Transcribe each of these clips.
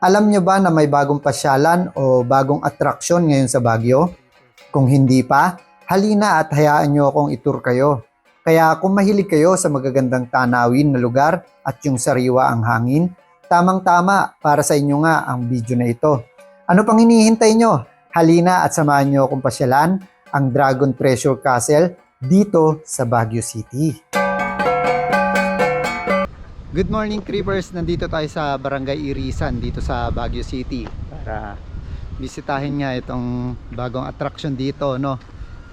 Alam nyo ba na may bagong pasyalan o bagong atraksyon ngayon sa Baguio? Kung hindi pa, halina at hayaan nyo akong itur kayo. Kaya kung mahilig kayo sa magagandang tanawin na lugar at yung sariwa ang hangin, tamang-tama para sa inyo nga ang video na ito. Ano pang hinihintay nyo? Halina at samahan nyo akong pasyalan ang Dragon Treasure Castle dito sa Baguio City. Good morning Creepers! Nandito tayo sa Barangay Irisan dito sa Baguio City para bisitahin nga itong bagong attraction dito no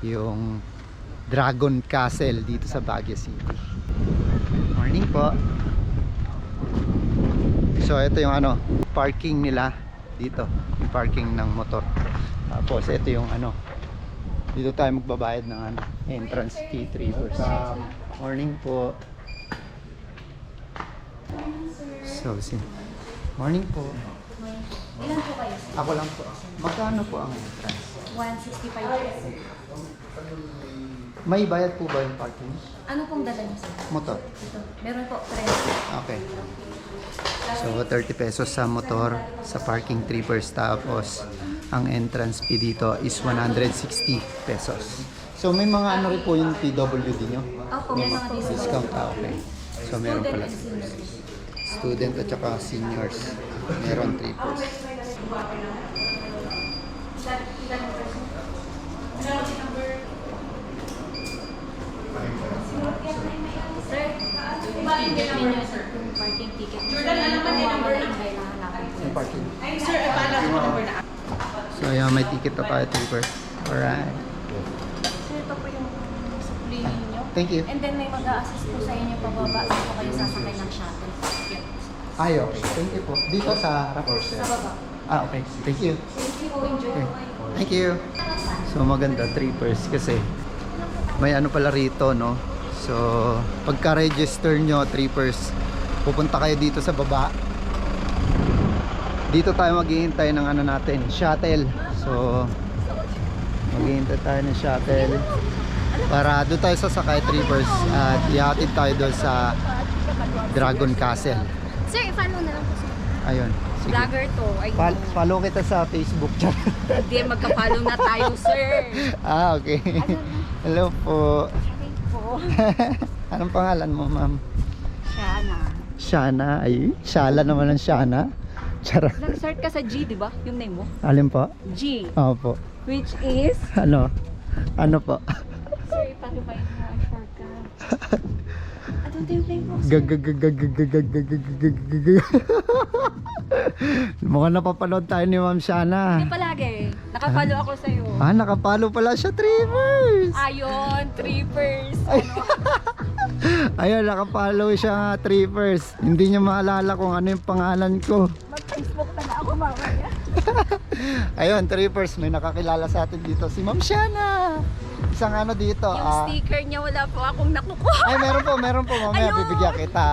yung Dragon Castle dito sa Baguio City. Morning po. So ito yung ano parking nila dito, yung parking ng motor. Tapos ito yung ano dito tayo magbabayad ng ano entrance fee 3 Morning po. So, si Morning po. Ilan po kayo? Ako lang po. Magkano po ang entrance? 165 pesos. May bayad po ba yung parking? Ano pong dala niyo sir? Motor. Ito. Meron po 3. Okay. So, 30 pesos sa motor, sa parking trippers, tapos ang entrance fee dito is 160 pesos. So, may mga ano rin po yung PWD nyo? Opo, may mga discount. Discount, ah, okay. So, meron Student pala. and seniors. Student at saka seniors. Meron trippers. Sir, yung ticket ninyo, sir, parking ticket. Jordan, alam mo number. Yung parking. Sir, paalam mo number na. So, ayan, may ticket na tayo, trippers. Alright. Sir, ito po yung supply ninyo. Thank you. And then may mag-a-assist po sa inyo pababa saan po kayo sasakay ng shuttle. Ay, okay. Thank you po. Dito sa harap. Sa baba. Ah, okay. Thank you. Thank you po, enjoy Okay. Thank you. So maganda trippers kasi may ano pala rito no. So pagka-register nyo trippers, pupunta kayo dito sa baba. Dito tayo maghihintay ng ano natin, shuttle. So maghihintay tayo ng shuttle para doon tayo sasakay trippers at ihatid tayo doon sa Dragon Castle. Sir, i-follow na lang po sir. Ayun. Sige. Vlogger to. Ay, Fol- follow kita sa Facebook. hindi magka-follow na tayo, sir. ah, okay. Hello po. po. Anong pangalan mo, ma'am? Shana. Shana. Ay, Shala naman ang Shana. Charot. Nag-start ka sa G, di ba? Yung name mo? Alin po? G. Opo. Which is? Ano? Ano po? Sir, shortcut? Maganda yung playbox. Mukhang tayo ni Ma'am Shana. Hindi palagi. Nakapalo ako sa'yo. Ah, nakapalo pala siya, Trivers. Ayon, trippers. Ayun, nakapalo siya, Trivers. Hindi niya maalala kung ano yung pangalan ko. Mag-Facebook na ako mamaya. Ayun, Trippers, may nakakilala sa atin dito. Si Ma'am Shana. Isang ano dito. Yung ah, sticker niya wala po akong nakukuha. ay, meron po, meron po. Mamaya Ayun. bibigyan kita.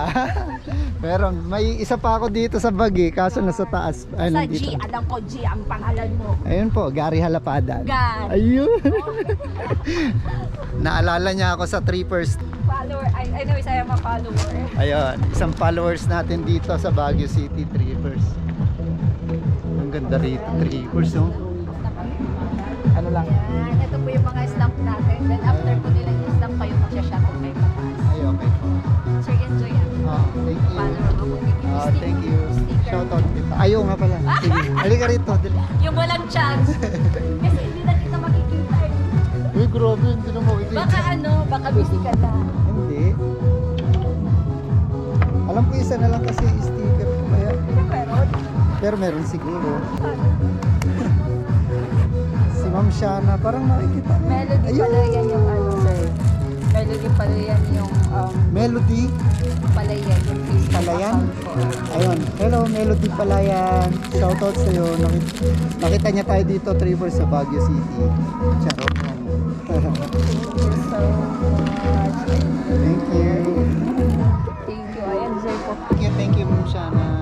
meron. May isa pa ako dito sa bagi, kaso nasa taas. Ay, Sa nandito. G, alam ko G ang pangalan mo. Ayun po, Gary Halapadan. God. Ayun. Naalala niya ako sa Trippers. Follower. I, I know I am a follower. Ayun, isang followers natin dito sa Baguio City Trippers. Ang ganda rito, Trippers, oh. Ano lang? Yan, ito po yung mga stamp natin. Then after po nila yung stamp kayo magsha-shuttle kayo pataas. Ay, okay po. Sir, enjoy yan. Oh, thank you. Follower ako. Give you Ah, stick- thank you. Sticker. Shout out kita. Ayaw nga pala. Sige. Halika rito. Dali. Yung walang chance. Kasi hindi na kita makikita eh. Uy, grabe. Hindi na makikita. Baka ano, baka busy ka na. Hindi. Alam ko isa na lang kasi sticker Pero meron siguro. Si Ma'am Shana, parang nakikita. Melody Ayun. pala yan yung ano, sir. Melody pala yan yung um, Melody pala yan yung Facebook Palayan? account ko. Ayun. Hello, Melody Palayan. Shoutout sa iyo. Nakita, nakita niya tayo dito, Trevor, sa Baguio City. Charot. Thank you so much. Thank you. Thank you. I enjoy po. Thank you, thank you, Ma'am Shana.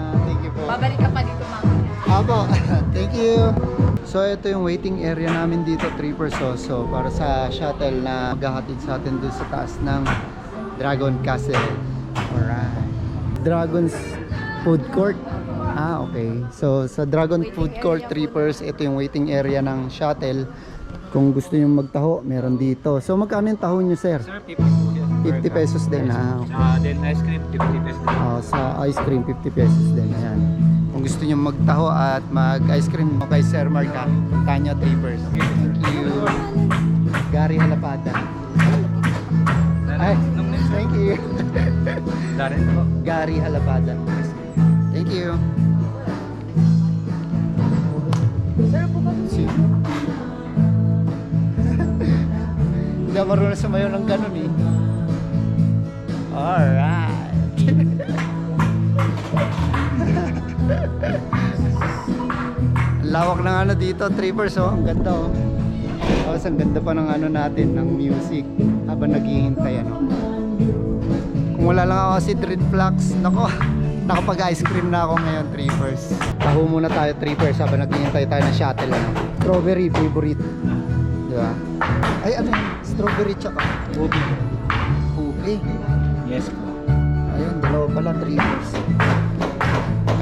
Apo, thank you. So ito yung waiting area namin dito, 3 So para sa shuttle na maghahatid sa atin doon sa taas ng Dragon Castle. Alright. Dragon's Food Court. Ah, okay. So, sa Dragon Waiting Food Court area Trippers, ito yung waiting area ng shuttle. Kung gusto nyo magtaho, meron dito. So, magkano yung taho nyo, sir? Sir, 50 po yan. 50 pesos din, ah. Ah, then ice cream, 50 pesos din. Oh, sa ice cream, 50 pesos din. Ayan. Kung gusto nyo magtaho at mag-ice cream mo kay Sir Mark, puntahan nyo Trippers. Thank you. Gary Halapada. Ay, thank you. Darren po. Gary Halapada. Thank you. Si- Hindi ako marunong sumayaw ng ganun eh. Alright. Lawak ng ano dito, trippers oh. Ang ganda oh. Tapos ang ganda pa ng ano natin, ng music habang naghihintay ano. Kung wala lang ako si Dread Flux, nako, nakapag-ice cream na ako ngayon, trippers. Taho muna tayo, trippers, habang naghihintay tayo ng shuttle. Ano. Strawberry, favorite. Di ba? Ay, ano? Strawberry tsaka ubi. Ubi. Yes po. Ayun, dalawa pala, trippers.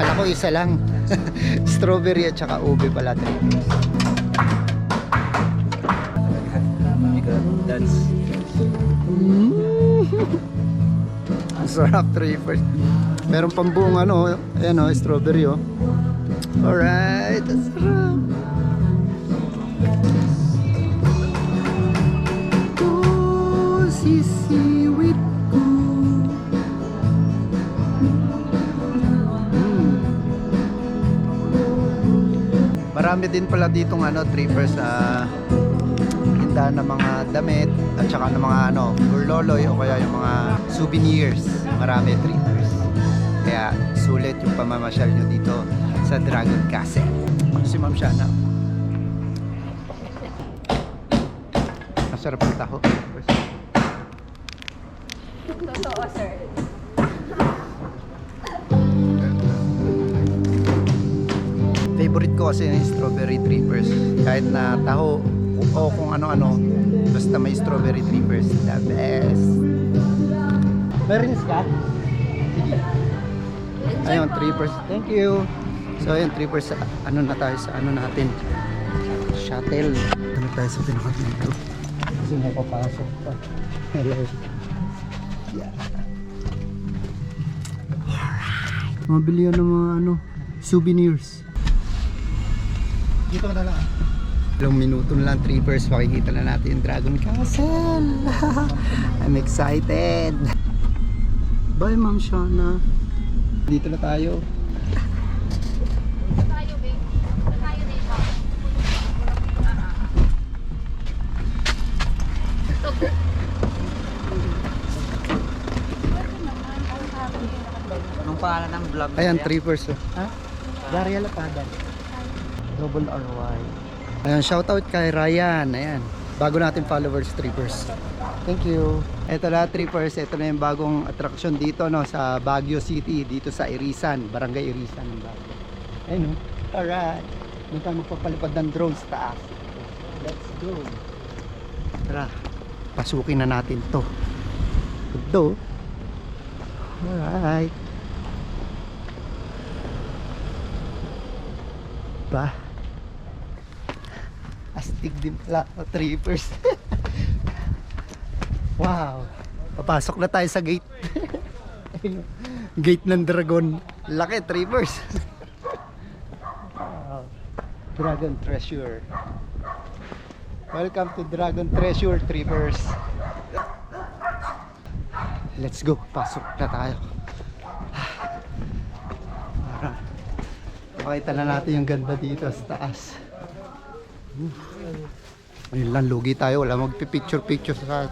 Akala ko isa lang. Strawberry at tsaka ube pala, trippers. That's Ang sarap, trippers. Meron pang buong ano, ayan o, strawberry o. Alright, ang sarap. Oh, sisiwit Marami din pala ditong ano, trippers sa tindahan ng mga damit at saka ng mga ano, burloloy o kaya yung mga souvenirs. Marami trippers. Kaya sulit yung pamamasyal nyo dito sa Dragon Castle. Si Ma'am Shana. Masarap ang taho. Totoo, sir. Favorite ko kasi yung strawberry trippers. Kahit na taho o kung ano-ano, basta may strawberry trippers. The best. Meron ka? Sige. Ayun, trippers. Thank you. So ayun, trippers. Ano na tayo sa ano natin? Shuttle. Ano tayo sa pinaka dito? Kasi napapasok pa. Hello. Yeah. Mabili yan ng mga ano, souvenirs. Dito ka na lang. Ilang minuto na lang, trippers, makikita na natin yung Dragon Castle. I'm excited. Bye, Ma'am Shana. Dito na tayo. Anong pangalan ng vlog? Ayan, trippers. Oh. Ha? Daria Lapada. Double RY. Ayan, shoutout kay Ryan. Ayan. Bago natin followers, trippers. Thank you. Ito na, trippers. Ito na yung bagong attraction dito no, sa Baguio City. Dito sa Irisan. Barangay Irisan ng Baguio. Ayun no. Alright. Doon tayo magpapalipad ng drone sa taas. Let's go. Tara. Pasukin na natin to. Ito. Alright. Ba? Astig din pala. O, trippers. wow. Papasok na tayo sa gate. Gate ng dragon. Laki, trippers. wow. Dragon Treasure. Welcome to Dragon Treasure, trippers. Let's go. Pasok na tayo. Para makita na natin yung ganda dito sa taas. Ayun lang, lugi tayo. Wala magpipicture-picture sa,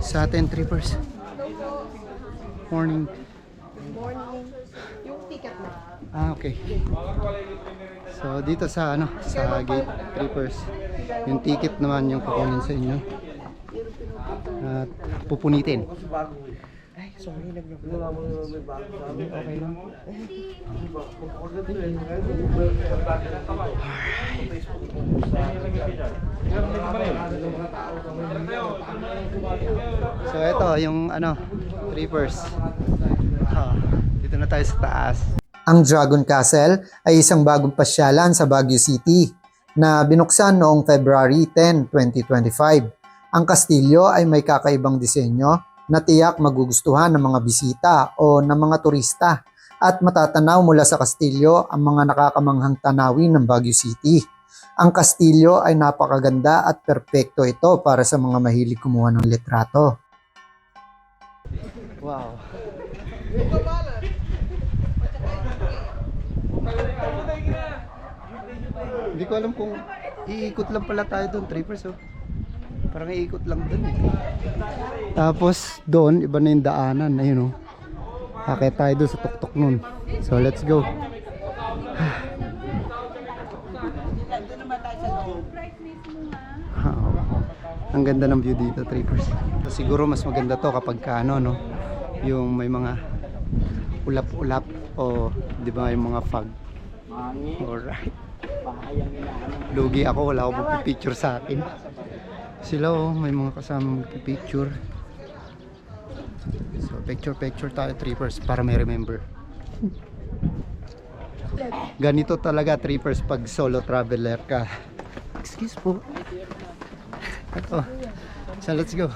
sa atin, trippers. Morning. Ah, okay. So, dito sa ano, sa gate trippers, yung ticket naman yung kukunin sa inyo. At pupunitin. Okay lang. So ito yung ano, trippers. Ah, dito na tayo sa taas. Ang Dragon Castle ay isang bagong pasyalan sa Baguio City na binuksan noong February 10, 2025. Ang kastilyo ay may kakaibang disenyo na tiyak magugustuhan ng mga bisita o ng mga turista at matatanaw mula sa kastilyo ang mga nakakamanghang tanawin ng Baguio City. Ang kastilyo ay napakaganda at perpekto ito para sa mga mahilig kumuha ng litrato. Wow. Hindi ko alam kung iikot lang pala tayo doon, trippers oh. Parang iikot lang doon eh. Tapos doon, iba na yung daanan, ayun oh. Akit tayo doon sa tuktok nun. So let's go. Ang ganda ng view dito, trippers. Siguro mas maganda to kapag ka, ano, no? Yung may mga ulap-ulap o di ba yung mga fog. Alright. Lugi ako, wala akong picture sa akin. Sila oh, may mga kasama picture. So picture picture tayo trippers para may remember. Ganito talaga trippers pag solo traveler ka. Excuse po. Ito. So let's go.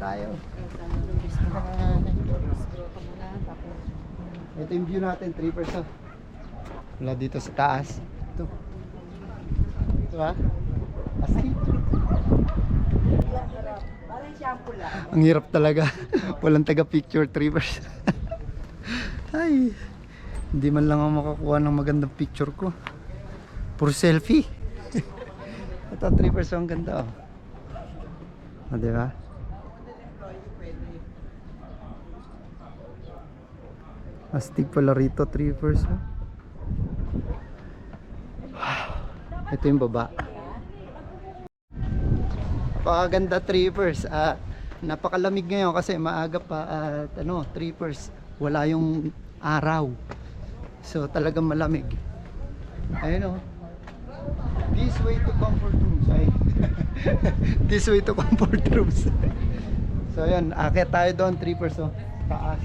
Tayo. Ito yung view natin, trippers oh. Wala dito sa taas. Ito. Ito ha. Ang hirap talaga. Walang taga-picture, trippers. Ay. Hindi man lang ako makakuha ng magandang picture ko. Puro selfie. Ito, trippers, ang ganda oh. O, di ba? Astig pala rito, trippers. Oh. Ito yung baba. Napakaganda trippers. Ah, napakalamig ngayon kasi maaga pa at ano, trippers. Wala yung araw. So talagang malamig. Ayun oh. This way to comfort rooms. Ay. This way to comfort rooms. so ayan, akit tayo doon trippers oh. Taas.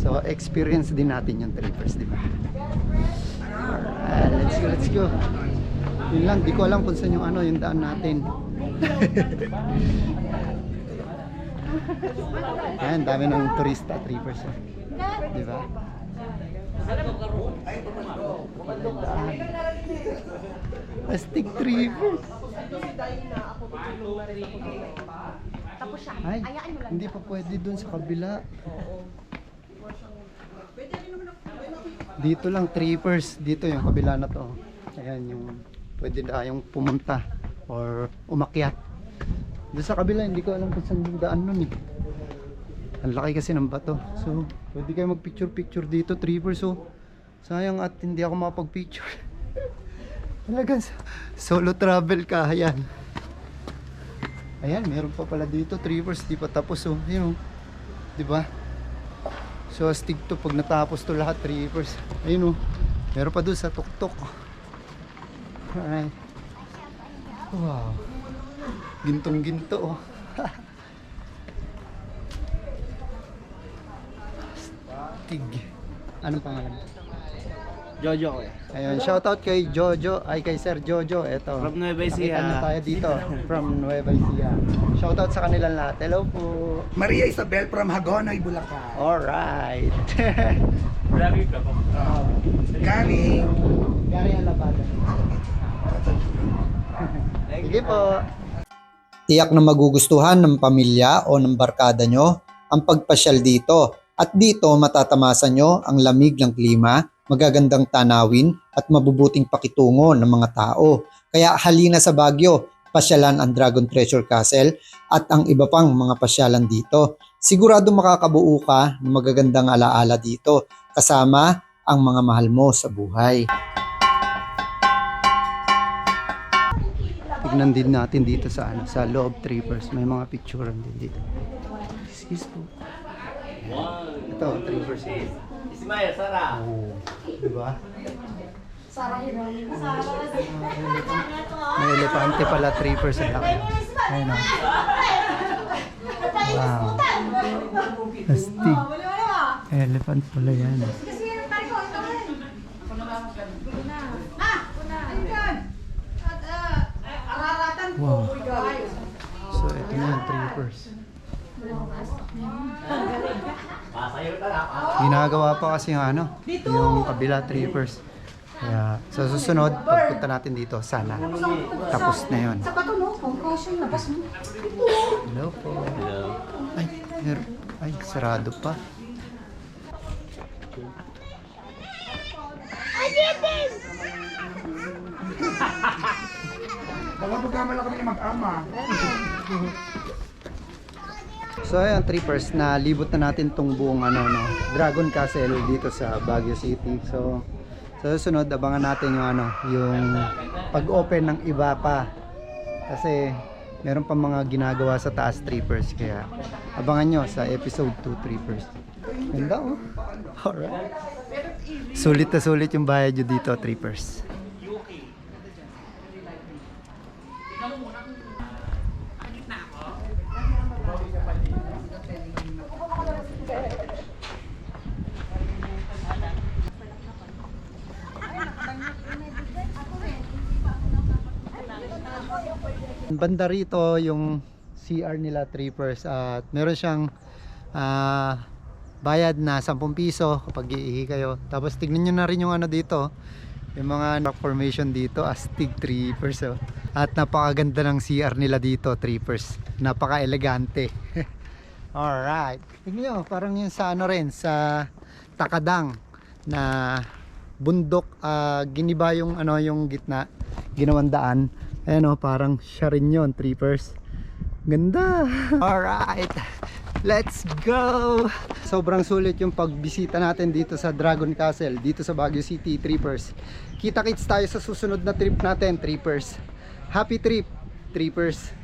So experience din natin yung trippers, di ba? Alright, let's go, let's go. Yun lang, di ko alam kung saan yung ano, yung daan natin. Ayan, dami ng turista, trippers. Oh. Di ba? Astig trippers. Tapos siya. Ay, Ayaan mo lang. hindi pa pwede dun sa kabila. Dito lang, trippers. Dito yung kabila na to. Ayan yung pwede na yung pumunta or umakyat. Doon sa kabila, hindi ko alam kung saan yung daan nun eh. Ang laki kasi ng bato. So, pwede kayo mag-picture-picture dito, trippers. So, sayang at hindi ako makapag-picture. Talagang solo travel ka, ayan. Ayan, meron pa pala dito, trippers, di pa tapos oh. Yun oh. Di ba? So astig to pag natapos to lahat, trippers. Ayun oh. Meron pa doon sa tuktok. Alright. Wow. Gintong ginto oh. Astig. Anong pangalan? Jojo ko eh. Ayun, shoutout kay Jojo, ay kay Sir Jojo. Ito. From Nueva Ecija. Nakita tayo dito from Nueva Ecija. Shoutout sa kanilang lahat. Hello po. Maria Isabel from Hagonoy, Bulacan. Alright. Lagi ka po. Gary ang labada. Sige po. Tiyak na magugustuhan ng pamilya o ng barkada nyo ang pagpasyal dito. At dito matatamasan nyo ang lamig ng klima, magagandang tanawin at mabubuting pakitungo ng mga tao. Kaya halina sa Baguio, pasyalan ang Dragon Treasure Castle at ang iba pang mga pasyalan dito. Sigurado makakabuo ka ng magagandang alaala dito kasama ang mga mahal mo sa buhay. Tignan din natin dito sa ano, sa loob trippers. May mga picturean din dito. Excuse po. Ito, trippers. Ismael, Sara. Oh, di ba? May elepante pala trippers ang laki. Ayun oh. Wow. Astig. Elephant pala yan. Ginagawa pa kasi yung ano, yung kabila trippers. Kaya sa susunod, pagpunta natin dito, sana tapos na yon. Sa bato no, concussion labas mo. Hello po. Ay, mer- ay, sarado pa. Baka pagkamala kami mag-ama. So ayan, trippers, na libot na natin tong buong ano, no, Dragon Castle dito sa Baguio City. So, sa susunod, abangan natin yung ano, yung pag-open ng iba pa. Kasi meron pa mga ginagawa sa taas trippers. Kaya abangan nyo sa episode 2 trippers. Ganda oh. Alright. Sulit na sulit yung bayad nyo dito, trippers. Banda rito yung CR nila trippers at meron siyang ah, bayad na 10 piso kapag iihi kayo. Tapos tignan nyo na rin yung ano dito. Yung mga rock formation dito astig trippers oh. At napakaganda ng CR nila dito trippers. Napaka-elegante. Alright. Tignan nyo, parang yung sa ano rin, sa Takadang na bundok ah, giniba yung ano yung gitna ginawang daan ayan o parang siya rin yun trippers. Ganda! Alright let's go! Sobrang sulit yung pagbisita natin dito sa Dragon Castle dito sa Baguio City trippers. Kita kits tayo sa susunod na trip natin trippers. Happy trip trippers